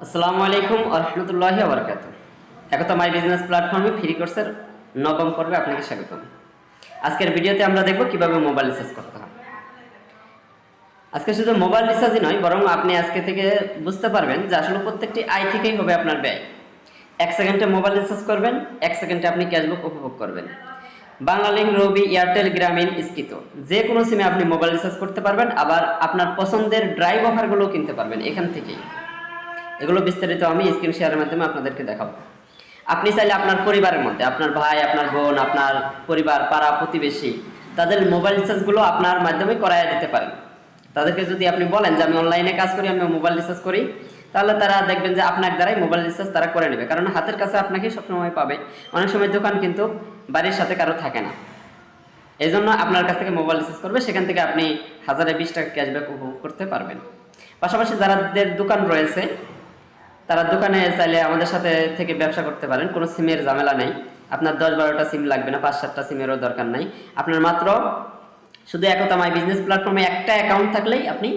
আসসালামু আলাইকুম আরহামতুল্লাহি আবরকাত একতা my business প্ল্যাটফর্মে ফ্রি কোর্সের নবম পর্বে আপনাকে স্বাগতম। আজকের ভিডিওতে আমরা দেখব কীভাবে মোবাইল রিচার্জ করতে হয়। আজকে শুধু মোবাইল রিচার্জই নয়, বরং আপনি আজকে থেকে বুঝতে পারবেন যে আসলে প্রত্যেকটি আয় থেকেই হবে আপনার ব্যয়। এক সেকেন্ডে মোবাইল রিচার্জ করবেন, এক সেকেন্ডে আপনি ক্যাশবুক উপভোগ করবেন। বাংলালিংক, রবি, এয়ারটেল, গ্রামীণ, স্কিত। যে কোনো সিমে আপনি মোবাইল রিচার্জ করতে পারবেন, আবার আপনার পছন্দের ড্রাইভ অফারগুলো কিনতে পারবেন এখান থেকেই। এগুলো বিস্তারিত আমি স্ক্রিন শেয়ারের মাধ্যমে আপনাদেরকে দেখাবো। আপনি চাইলে আপনার পরিবারের মধ্যে, আপনার ভাই, আপনার বোন, আপনার পরিবার, পাড়া, প্রতিবেশী, তাদের মোবাইল রিচার্জগুলো আপনার মাধ্যমে করাইয়া দিতে পারেন। তাদেরকে যদি আপনি বলেন যে, আমি অনলাইনে কাজ করি আমি মোবাইল রিচার্জ করি, তাহলে তারা দেখবেন যে আপনার দ্বারাই মোবাইল রিচার্জ তারা করে নেবে। কারণ হাতের কাছে আপনাকে সবসময় পাবে। অনেক সময় দোকান কিন্তু বাড়ির সাথে কারও থাকে না। এই জন্য আপনার কাছ থেকে মোবাইল রিচার্জ করবে, সেখান থেকে আপনি হাজারে বিশ টাকা ক্যাশব্যাক উপভোগ করতে পারবেন। পাশাপাশি যাদের দোকান রয়েছে তারা দোকানে চাইলে আমাদের সাথে থেকে ব্যবসা করতে পারেন, কোনো সিমের ঝামেলা নেই। আপনার দশ বারোটা সিম লাগবে না, পাঁচ সাতটা সিমেরও দরকার নাই। আপনার মাত্র শুধু একতা মাই বিজনেস প্ল্যাটফর্মে একটা অ্যাকাউন্ট থাকলেই আপনি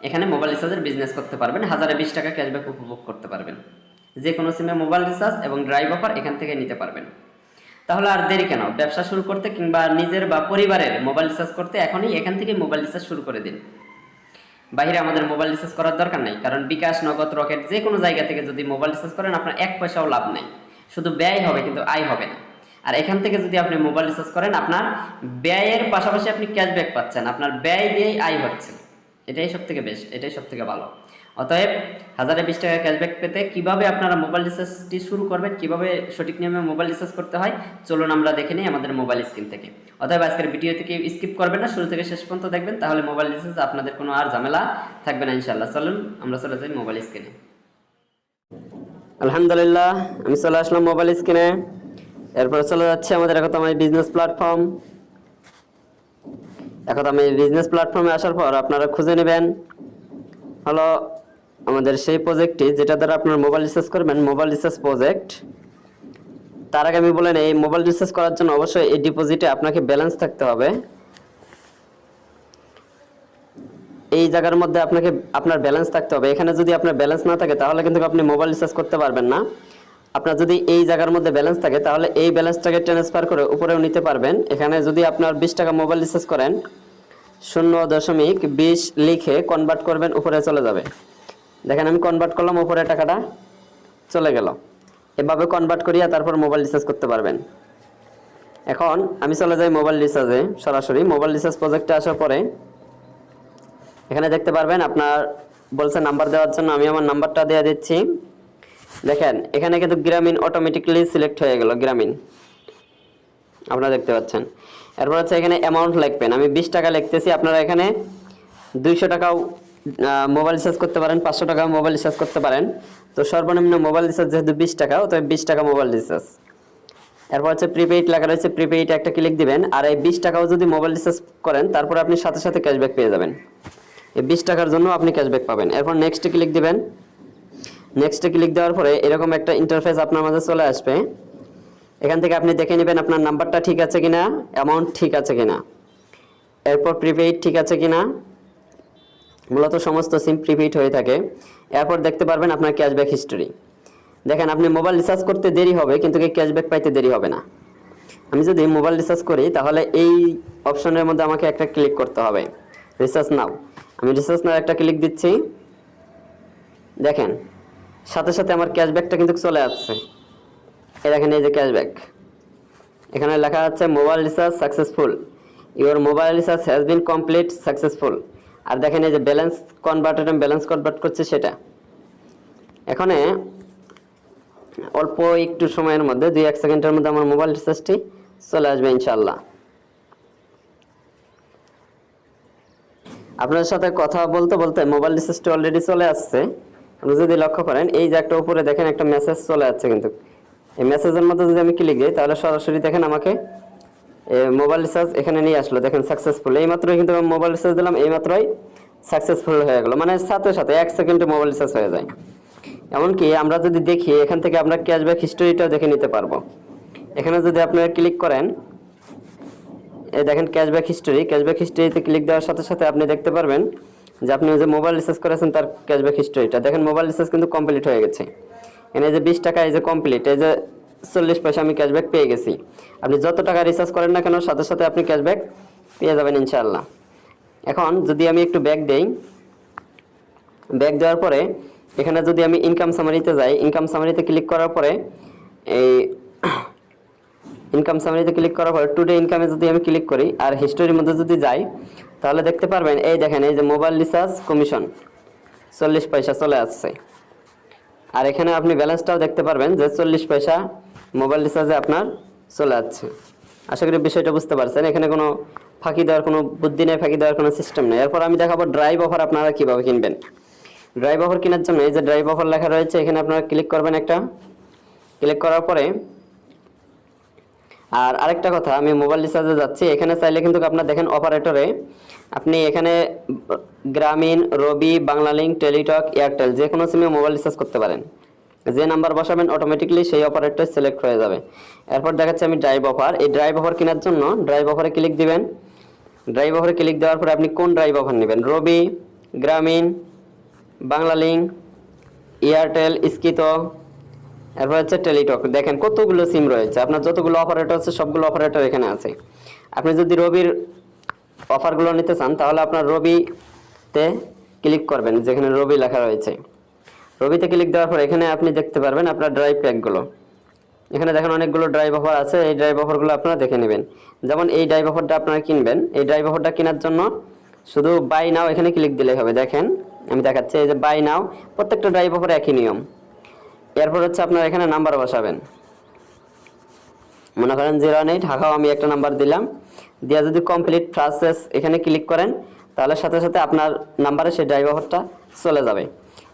এখানে মোবাইল রিচার্জের বিজনেস করতে পারবেন, হাজারে বিশ টাকা ক্যাশব্যাক উপভোগ করতে পারবেন। যে কোনো সিমে মোবাইল রিচার্জ এবং ড্রাইভ অফার এখান থেকে নিতে পারবেন। তাহলে আর দেরি কেন? ব্যবসা শুরু করতে কিংবা নিজের বা পরিবারের মোবাইল রিচার্জ করতে এখনই এখান থেকে মোবাইল রিচার্জ শুরু করে দিন। বাইরে আমাদের মোবাইল রিচার্জ করার দরকার নাই, কারণ বিকাশ, নগদ রকেট যে কোনো জায়গা থেকে যদি মোবাইল রিচার্জ করেন, আপনার এক পয়সাও লাভ নেই। শুধু ব্যয় হবে, কিন্তু আয় হবে না। আর এখান থেকে যদি আপনি মোবাইল রিচার্জ করেন, আপনার ব্যয়ের পাশাপাশি আপনি ক্যাশব্যাক পাচ্ছেন, আপনার ব্যয় দিয়েই আয় হচ্ছে। এটাই সব থেকে বেস্ট এটাই সব থেকে ভালো। অতএব হাজারে বিশ টাকা ক্যাশব্যাক পেতে কীভাবে আপনারা মোবাইল রিচার্জটি শুরু করবেন, কীভাবে সঠিক নিয়মে মোবাইল রিচার্জ করতে হয়, চলুন আমরা দেখে নিই আমাদের মোবাইল স্ক্রিন থেকে। অতএব আজকের ভিডিও থেকে স্কিপ করবেন না, শুরু থেকে শেষ পর্যন্ত দেখবেন, তাহলে মোবাইল রিচার্জ আপনাদের কোনো আর ঝামেলা থাকবে না ইনশাল্লাহ চলুন, আমরা চলে যাই মোবাইল স্ক্রিনে আলহামদুলিল্লাহ, আমি চলে আসলাম মোবাইল স্ক্রিনে এরপরে চলে যাচ্ছে আমাদের এখন আমার বিজনেস প্ল্যাটফর্ম এখন আমি বিজনেস প্ল্যাটফর্মে আসার পর আপনারা খুঁজে নেবেন। হলো আমাদের সেই প্রজেক্টটি যেটা দ্বারা আপনার মোবাইল রিচার্জ করবেন মোবাইল রিচার্জ প্রজেক্ট তার আগে আমি বলেন এই মোবাইল রিচার্জ করার জন্য অবশ্যই এই ডিপোজিটে আপনাকে ব্যালেন্স থাকতে হবে। এই জায়গার মধ্যে আপনাকে, আপনার ব্যালেন্স থাকতে হবে। এখানে যদি আপনার ব্যালেন্স না থাকে, তাহলে কিন্তু আপনি মোবাইল রিচার্জ করতে পারবেন না। আপনার যদি এই জায়গার মধ্যে ব্যালেন্স থাকে, তাহলে এই ব্যালেন্সটাকে ট্রান্সফার করে উপরেও নিতে পারবেন। এখানে যদি আপনার বিশ টাকা মোবাইল রিচার্জ করেন, শূন্য দশমিক বিশ লিখে কনভার্ট করবেন, উপরে চলে যাবে। দেখেন আমি কনভার্ট করলাম, উপরে টাকাটা চলে গেল। এভাবে কনভার্ট করিয়া তারপর মোবাইল রিচার্জ করতে পারবেন। এখন আমি চলে যাই মোবাইল রিচার্জে সরাসরি। মোবাইল রিচার্জ প্রজেক্টে আসার পরে, এখানে দেখতে পারবেন আপনার বলছে নাম্বার দেওয়ার জন্য, আমি আমার নাম্বারটা দিয়ে দিচ্ছি। দেখেন, এখানে কিন্তু গ্রামীণ অটোমেটিক্যালি সিলেক্ট হয়ে গেল, গ্রামীণ। আপনারা দেখতে পাচ্ছেন। এরপর হচ্ছে এখানে অ্যামাউন্ট লিখবেন। আমি বিশ টাকা লিখতেছি, আপনারা এখানে দুইশো টাকাও মোবাইল রিচার্জ করতে পারেন, পাঁচশো টাকা মোবাইল রিচার্জ করতে পারেন। তো সর্বনিম্ন মোবাইল রিচার্জ যেহেতু বিশ টাকা, তো বিশ টাকা মোবাইল রিচার্জ এরপর হচ্ছে প্রিপেইড লেখা রয়েছে প্রিপেইড একটা ক্লিক দিবেন, আর এই বিশ টাকাও যদি মোবাইল রিচার্জ করেন, তারপর আপনি সাথে সাথে ক্যাশব্যাক পেয়ে যাবেন। এই বিশ টাকার জন্য আপনি ক্যাশব্যাক পাবেন। এরপর নেক্সট ক্লিক দিবেন নেক্সটে ক্লিক দেওয়ার পরে এরকম একটা ইন্টারফেস আপনার মাঝে চলে আসবে। এখান থেকে আপনি দেখে নেবেন আপনার নাম্বারটা ঠিক আছে কিনা অ্যামাউন্ট ঠিক আছে কিনা। এরপর প্রিপেইড ঠিক আছে কিনা। মূলত সমস্ত সিম প্রিপেইড হয়ে থাকে। এরপর দেখতে পারবেন আপনার ক্যাশব্যাক হিস্টোরি দেখেন, আপনি মোবাইল রিচার্জ করতে দেরি হবে, কিন্তু ক্যাশব্যাক পাইতে দেরি হবে না। আমি যদি মোবাইল রিচার্জ করি, তাহলে এই অপশনের মধ্যে আমাকে একটা ক্লিক করতে হবে। রিচার্জ নাও আমি রিচার্জ নাও একটা ক্লিক দিচ্ছি। দেখেন সাথে সাথে আমার ক্যাশব্যাকটা কিন্তু চলে আসছে। এই দেখেন, এই যে ক্যাশব্যাক এখানে লেখা আছে mobile recharge successful your mobile recharge has been complete successful আর দেখেন, এই যে ব্যালেন্স কনভার্টেড ব্যালেন্স কনভার্ট করছে সেটা। এখানে অল্প একটু সময়ের মধ্যে, দুই এক সেকেন্ডের মধ্যে আমার মোবাইল রিচার্জটি চলে আসবে ইনশাল্লাহ আপনার সাথে কথা বলতে বলতে মোবাইল রিচার্জটি অলরেডি চলে আসছে। আপনি যদি লক্ষ্য করেন, এই যে একটা উপরে দেখেন, একটা মেসেজ চলে যাচ্ছে কিন্তু। এই মেসেজের মধ্যে যদি আমি ক্লিক দিই, তাহলে সরাসরি দেখেন আমাকে মোবাইল রিচার্জ এখানে নিয়ে আসলো। দেখেন সাকসেসফুল এই মাত্রই কিন্তু আমি মোবাইল রিচার্জ দিলাম এই মাত্রই সাকসেসফুল হয়ে গেলো। মানে সাথে সাথে এক সেকেন্ডে মোবাইল রিচার্জ হয়ে যায়। এমনকি আমরা যদি দেখি, এখান থেকে আমরা ক্যাশব্যাক হিস্টোরিটাও দেখে নিতে পারব। এখানে যদি আপনারা ক্লিক করেন দেখেন ক্যাশব্যাক হিস্টোরি ক্যাশব্যাক হিস্টোরিতে ক্লিক দেওয়ার সাথে সাথে আপনি দেখতে পারবেন যে আপনি যে মোবাইল রিচার্জ করেছেন, তার ক্যাশব্যাক হিস্টোরিটা দেখেন মোবাইল রিচার্জ কিন্তু কমপ্লিট হয়ে গেছে। এখানে যে বিশ টাকা এই যে কমপ্লিট এই যে চল্লিশ পয়সা আমি ক্যাশব্যাক পেয়ে গেছি। আপনি যত টাকা রিচার্জ করেন না কেন, সাথে সাথে আপনি ক্যাশব্যাক পেয়ে যাবেন ইনশাআল্লাহ। এখন যদি আমি একটু ব্যাক দেই ব্যাক দেওয়ার পরে এখানে যদি আমি ইনকাম সামারিতে যাই ইনকাম সামারিতে ক্লিক করার পরে এই ইনকাম সামারিতে ক্লিক করার পরে টুডে ইনকামে যদি আমি ক্লিক করি, আর হিস্টোরির মধ্যে যদি যাই তাহলে দেখতে পারবেন, এই দেখেন, এই যে মোবাইল রিচার্জ কমিশন, চল্লিশ পয়সা চলে আসছে। আর এখানে আপনি ব্যালেন্সটাও দেখতে পারবেন যে চল্লিশ পয়সা মোবাইল রিচার্জে আপনার চলে যাচ্ছে আশা করি বিষয়টা বুঝতে পারছেন, এখানে কোনো ফাঁকি দেওয়ার কোনো বুদ্ধি নেই, ফাঁকি দেওয়ার কোনো সিস্টেম নেই। এরপর আমি দেখাবো ড্রাইভ অফার আপনারা কীভাবে কিনবেন। ড্রাইভ অফার কেনার জন্য এই যে ড্রাইভ অফার লেখা রয়েছে, এখানে আপনারা ক্লিক করবেন একটা। ক্লিক করার পরে আর আরেকটা কথা, আমি মোবাইল রিচার্জে যাচ্ছি, এখানে চাইলে কিন্তু আপনার দেখেন অপারেটরে আপনি এখানে গ্রামীণ, রবি, বাংলালিংক, টেলিটক, এয়ারটেল যে কোনো সিমে মোবাইল রিচার্জ করতে পারেন। যে নাম্বার বসাবেন অটোমেটিকলি সেই অপারেটর সিলেক্ট হয়ে যাবে। এরপর দেখাচ্ছি আমি ড্রাইভ অফার এই ড্রাইভ অফার কেনার জন্য ড্রাইভ অফারে ক্লিক দিবেন। ড্রাইভ অফারে ক্লিক দেওয়ার পরে আপনি কোন ড্রাইভ অফার নেবেন? রবি, গ্রামীণ, বাংলালিংক, এয়ারটেল, স্কিত এরপর হচ্ছে টেলিটক। দেখেন কতগুলো সিম রয়েছে। আপনার যতগুলো অপারেটর আছে, সবগুলো অপারেটর এখানে আছে। আপনি যদি রবির অফারগুলো নিতে চান, তাহলে আপনার রবিতে ক্লিক করবেন, যেখানে রবি লেখা রয়েছে। রবিতে ক্লিক দেওয়ার পর এখানে আপনি দেখতে পারবেন আপনার ড্রাইভ প্যাকগুলো এখানে দেখেন অনেকগুলো ড্রাইভ অফার আছে। এই ড্রাইভ অফারগুলো আপনারা দেখে নেবেন। যেমন এই ড্রাইভ অফারটা আপনারা কিনবেন। এই ড্রাইভ অফারটা কেনার জন্য শুধু বাই নাও এখানে ক্লিক দিলেই হবে। দেখেন, আমি দেখাচ্ছি, এই যে বাই নাও প্রত্যেকটা ড্রাইভ অফার একই নিয়ম। এরপর হচ্ছে আপনার এখানে নাম্বার বসাবেন। মনে করেন জিরো এইট ঢাকাও আমি একটা নাম্বার দিলাম। দিয়ে যদি কমপ্লিট প্রসেস এখানে ক্লিক করেন, তাহলে সাথে সাথে আপনার নাম্বারে সেই ড্রাইভ অফারটা চলে যাবে।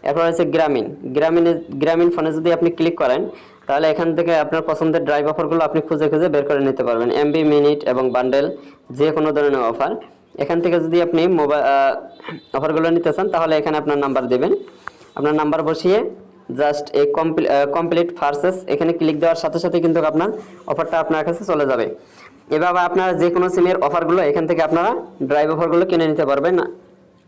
এরপর হচ্ছে গ্রামীণ। গ্রামীণে, গ্রামীণ ফোনে যদি আপনি ক্লিক করেন, তাহলে এখান থেকে আপনার পছন্দের ড্রাইভ অফারগুলো আপনি খুঁজে খুঁজে বের করে নিতে পারবেন। এমবি মিনিট এবং বান্ডেল যে কোনো ধরনের অফার এখান থেকে যদি আপনি মোবাইল অফারগুলো নিতে চান, তাহলে এখানে আপনার নাম্বার দেবেন। আপনার নাম্বার বসিয়ে জাস্ট এই কমপ্লিট ফার্সেস এখানে ক্লিক দেওয়ার সাথে সাথে কিন্তু আপনার অফারটা আপনার কাছে চলে যাবে। এভাবে আপনারা যে কোনো সিমের অফারগুলো এখান থেকে আপনারা ড্রাইভ অফারগুলো কিনে নিতে পারবেন।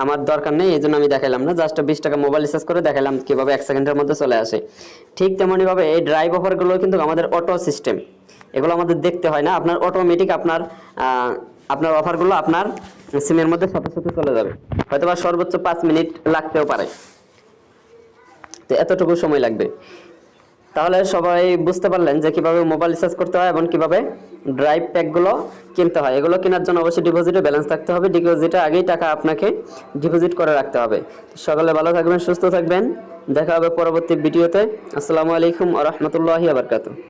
আমার দরকার নেই এই জন্য আমি দেখালাম না। জাস্ট বিশ টাকা মোবাইল রিচার্জ করে দেখালাম কীভাবে এক সেকেন্ডের মধ্যে চলে আসে। ঠিক তেমনইভাবে এই ড্রাইভ অফারগুলো কিন্তু আমাদের অটো সিস্টেম এগুলো আমাদের দেখতে হয় না। আপনার অটোমেটিক আপনার আপনার অফারগুলো আপনার সিমের মধ্যে সাথে সাথে চলে যাবে। হয়তো সর্বোচ্চ পাঁচ মিনিট লাগতেও পারে। তো এতটুকু সময় লাগবে। তাহলে সবাই বুঝতে পারলেন যে কীভাবে মোবাইল রিচার্জ করতে হয় এবং কীভাবে ড্রাইভ প্যাকগুলো কিনতে হয়। এগুলো কেনার জন্য অবশ্যই ডিপোজিটে ব্যালেন্স থাকতে হবে। ডিপোজিটে আগেই টাকা আপনাকে ডিপোজিট করে রাখতে হবে। সকালে ভালো থাকবেন, সুস্থ থাকবেন। দেখা হবে পরবর্তী ভিডিওতে। আসসালামু আলাইকুম আ রহমতুল্লাহি আবরকাত